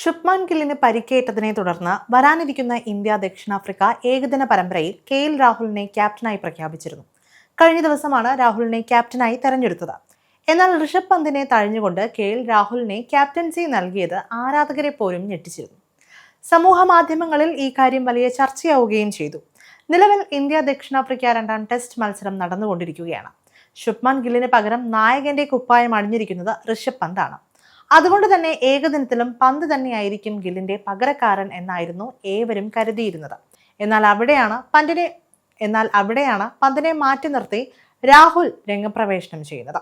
ശുഭ്മാൻ ഗില്ലിന് പരിക്കേറ്റതിനെ തുടർന്ന് വരാനിരിക്കുന്ന ഇന്ത്യ ദക്ഷിണാഫ്രിക്ക ഏകദിന പരമ്പരയിൽ കെ എൽ രാഹുലിനെ ക്യാപ്റ്റനായി പ്രഖ്യാപിച്ചിരുന്നു. കഴിഞ്ഞ ദിവസമാണ് രാഹുലിനെ ക്യാപ്റ്റനായി തെരഞ്ഞെടുത്തത്. എന്നാൽ ഋഷഭ് പന്തിനെ തഴഞ്ഞുകൊണ്ട് കെ എൽ രാഹുലിനെ ക്യാപ്റ്റൻസി നൽകിയത് ആരാധകരെ പോലും ഞെട്ടിച്ചിരുന്നു. സമൂഹ മാധ്യമങ്ങളിൽ ഈ കാര്യം വലിയ ചർച്ചയാവുകയും ചെയ്തു. നിലവിൽ ഇന്ത്യ ദക്ഷിണാഫ്രിക്ക രണ്ടാം ടെസ്റ്റ് മത്സരം നടന്നുകൊണ്ടിരിക്കുകയാണ്. ശുഭ്മാൻ ഗില്ലിന് പകരം നായകന്റെ കുപ്പായം അണിഞ്ഞിരിക്കുന്നത് ഋഷഭ് പന്താണ്. അതുകൊണ്ട് തന്നെ ഏകദിനത്തിലും പന്ത് തന്നെയായിരിക്കും ഗില്ലിന്റെ പകരക്കാരൻ എന്നായിരുന്നു ഏവരും കരുതിയിരുന്നത്. എന്നാൽ അവിടെയാണ് പന്തിനെ എന്നാൽ അവിടെയാണ് പന്തിനെ മാറ്റി നിർത്തി രാഹുൽ രംഗപ്രവേശനം ചെയ്യുന്നത്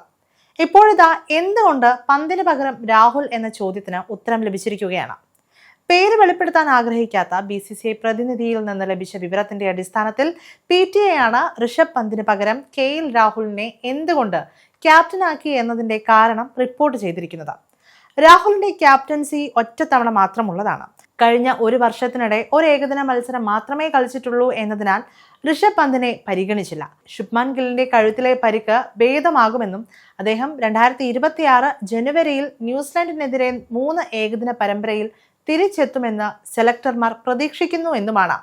ഇപ്പോഴിതാ എന്തുകൊണ്ട് പന്തിന് പകരം രാഹുൽ എന്ന ചോദ്യത്തിന് ഉത്തരം ലഭിച്ചിരിക്കുകയാണ്? പേര് വെളിപ്പെടുത്താൻ ആഗ്രഹിക്കാത്ത ബി സി സി ഐ പ്രതിനിധിയിൽ നിന്ന് ലഭിച്ച വിവരത്തിന്റെ അടിസ്ഥാനത്തിൽ പി ടി എ ആണ് ഋഷഭ് പന്തിന് പകരം കെ എൽ രാഹുലിനെ എന്തുകൊണ്ട് ക്യാപ്റ്റനാക്കി എന്നതിന്റെ കാരണം റിപ്പോർട്ട് ചെയ്തിരിക്കുന്നത്. രാഹുലിന്റെ ക്യാപ്റ്റൻസി ഒറ്റത്തവണ മാത്രമുള്ളതാണ്. കഴിഞ്ഞ ഒരു വർഷത്തിനിടെ ഒരു ഏകദിന മത്സരം മാത്രമേ കളിച്ചിട്ടുള്ളൂ എന്നതിനാൽ ഋഷഭ് പന്തിനെ പരിഗണിച്ചില്ല. ശുഭ്മാൻ ഗില്ലിന്റെ കഴുത്തിലെ പരിക്ക് ഭേദമാകുമെന്നും അദ്ദേഹം രണ്ടായിരത്തി ഇരുപത്തിയാറ് ജനുവരിയിൽ ന്യൂസിലാൻഡിനെതിരെ മൂന്ന് ഏകദിന പരമ്പരയിൽ തിരിച്ചെത്തുമെന്ന് സെലക്ടർമാർ പ്രതീക്ഷിക്കുന്നു എന്നുമാണ്.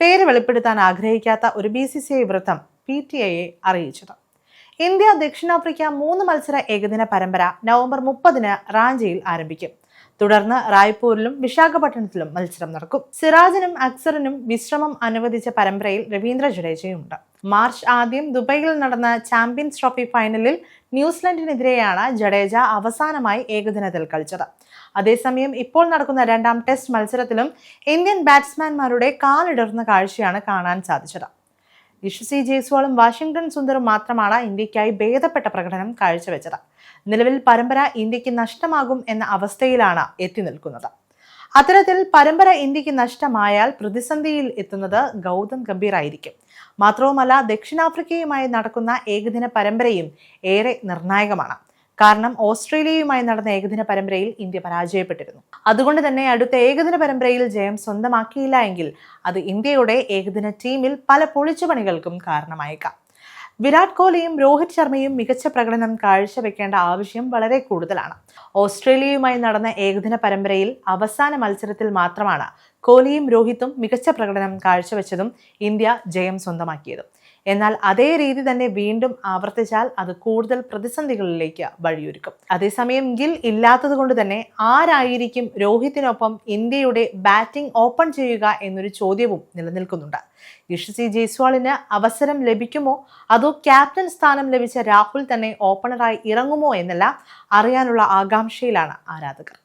പേര് വെളിപ്പെടുത്താൻ ആഗ്രഹിക്കാത്ത ഒരു ബി സി സി ഐ വൃത്തം പി ടി ഐയെ അറിയിച്ചത്. ഇന്ത്യ ദക്ഷിണാഫ്രിക്ക മൂന്ന് മത്സര ഏകദിന പരമ്പര നവംബർ മുപ്പതിന് റാഞ്ചിയിൽ ആരംഭിക്കും. തുടർന്ന് റായ്പൂരിലും വിശാഖപട്ടണത്തിലും മത്സരം നടക്കും. സിറാജിനും അക്സറിനും വിശ്രമം അനുവദിച്ച പരമ്പരയിൽ രവീന്ദ്ര ജഡേജയുണ്ട്. മാർച്ച് ആദ്യം ദുബൈയിൽ നടന്ന ചാമ്പ്യൻസ് ട്രോഫി ഫൈനലിൽ ന്യൂസിലൻഡിനെതിരെയാണ് ജഡേജ അവസാനമായി ഏകദിനത്തിൽ കളിച്ചത്. അതേസമയം ഇപ്പോൾ നടക്കുന്ന രണ്ടാം ടെസ്റ്റ് മത്സരത്തിലും ഇന്ത്യൻ ബാറ്റ്സ്മാൻമാരുടെ കാലിടർന്ന കാഴ്ചയാണ് കാണാൻ സാധിച്ചത്. യശസ്വി ജയ്സ്വാളും വാഷിംഗ്ടൺ സുന്ദറും മാത്രമാണ് ഇന്ത്യക്കായി ഭേദപ്പെട്ട പ്രകടനം കാഴ്ചവെച്ചത്. നിലവിൽ പരമ്പര ഇന്ത്യയ്ക്ക് നഷ്ടമാകും എന്ന അവസ്ഥയിലാണ് എത്തി നിൽക്കുന്നത്. അത്തരത്തിൽ പരമ്പര ഇന്ത്യയ്ക്ക് നഷ്ടമായാൽ പ്രതിസന്ധിയിൽ എത്തുന്നത് ഗൗതം ഗംഭീർ ആയിരിക്കും മാത്രവുമല്ല ദക്ഷിണാഫ്രിക്കയുമായി നടക്കുന്ന ഏകദിന പരമ്പരയും ഏറെ നിർണായകമാണ്. കാരണം ഓസ്ട്രേലിയയുമായി നടന്ന ഏകദിന പരമ്പരയിൽ ഇന്ത്യ പരാജയപ്പെട്ടിരുന്നു. അതുകൊണ്ട് തന്നെ അടുത്ത ഏകദിന പരമ്പരയിൽ ജയം സ്വന്തമാക്കിയില്ല എങ്കിൽ അത് ഇന്ത്യയുടെ ഏകദിന ടീമിൽ പല പൊളിച്ചുപണികൾക്കും കാരണമായേക്കാം. വിരാട് കോഹ്ലിയും രോഹിത് ശർമ്മയും മികച്ച പ്രകടനം കാഴ്ചവെക്കേണ്ട ആവശ്യം വളരെ കൂടുതലാണ്. ഓസ്ട്രേലിയയുമായി നടന്ന ഏകദിന പരമ്പരയിൽ അവസാന മത്സരത്തിൽ മാത്രമാണ് കോഹ്ലിയും രോഹിത്തും മികച്ച പ്രകടനം കാഴ്ചവെച്ചതും ഇന്ത്യ ജയം സ്വന്തമാക്കിയതും. എന്നാൽ അതേ രീതി തന്നെ വീണ്ടും ആവർത്തിച്ചാൽ അത് കൂടുതൽ പ്രതിസന്ധികളിലേക്ക് വഴിയൊരുക്കും. അതേസമയം ഗിൽ ഇല്ലാത്തത് കൊണ്ട് തന്നെ ആരായിരിക്കും രോഹിത്തിനൊപ്പം ഇന്ത്യയുടെ ബാറ്റിംഗ് ഓപ്പൺ ചെയ്യുക എന്നൊരു ചോദ്യവും നിലനിൽക്കുന്നുണ്ട്. യശസ്വി ജയ്സ്വാളിന് അവസരം ലഭിക്കുമോ? അതോ ക്യാപ്റ്റൻ സ്ഥാനം ലഭിച്ച രാഹുൽ തന്നെ ഓപ്പണറായി ഇറങ്ങുമോ എന്നല്ല അറിയാനുള്ള ആകാംക്ഷയിലാണ് ആരാധകർ.